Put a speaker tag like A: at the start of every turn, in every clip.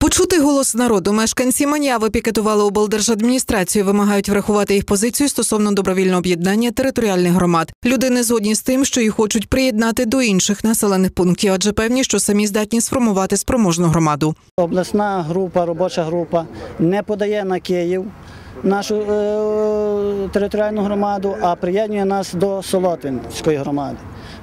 A: Почути голос народу. Мешканці Маняви пікетували облдержадміністрацію, вимагають врахувати їх позицію стосовно добровільного об'єднання територіальних громад. Люди не згодні з тим, що їх хочуть приєднати до інших населених пунктів, адже певні, що самі здатні сформувати спроможну громаду.
B: Обласна група, робоча група не подає на Київ нашу е, територіальну громаду, а приєднує нас до Солотинської громади.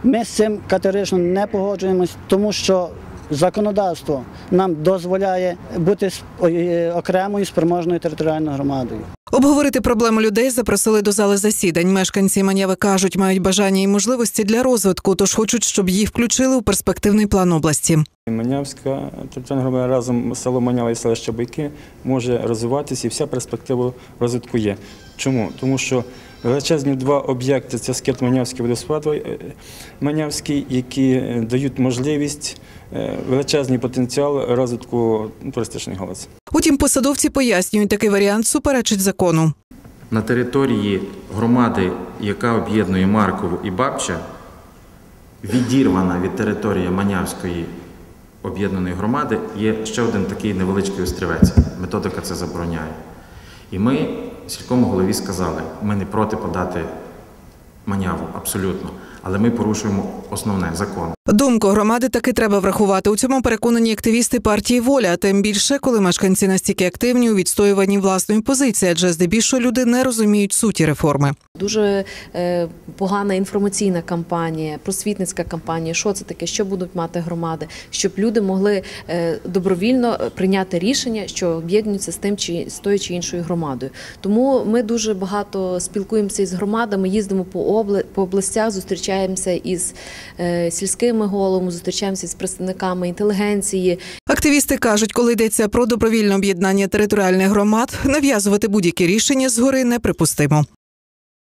B: Ми з цим категорично не погоджуємось, тому що законодавство нам дозволяє бути е, окремою спроможною територіальною громадою.
A: Обговорити проблему людей запросили до зали засідань. Мешканці Маняви кажуть, мають бажання і можливості для розвитку, тож хочуть, щоб їх включили у перспективний план області.
C: Манявська територіальна громада разом село Манява і селище Байки може розвиватися і вся перспектива розвитку є. Чому? Тому що величезні два об'єкти це скет Манявський водоспад е, Манявський, які е, дають можливість е, величезний потенціал розвитку туристичної галузі.
A: Утім, посадовці пояснюють, такий варіант суперечить закону.
D: На території громади, яка об'єднує Маркову і Бабча, відірвана від території Манявської об'єднаної громади, є ще один такий невеличкий острівець. Методика це забороняє. І ми сільському голові сказали, ми не проти подати Маняву, абсолютно, але ми порушуємо основне закон.
A: Думку громади таки треба врахувати. У цьому переконані активісти партії Воля. Тим більше, коли мешканці настільки активні у відстоюванні власної позиції, адже здебільшого люди не розуміють суті реформи.
E: Дуже е, погана інформаційна кампанія, просвітницька кампанія. Що це таке? Що будуть мати громади, щоб люди могли е, добровільно прийняти рішення, що об'єднуються з тим чи з тою чи іншою громадою. Тому ми дуже багато спілкуємося із громадами, їздимо по обла- по областях, зустрічаємося із е, сільськими головами, зустрічаємося з представниками інтелігенції,
A: Активісти кажуть, коли йдеться про добровільне об'єднання територіальних громад, нав'язувати будь-які рішення згори неприпустимо.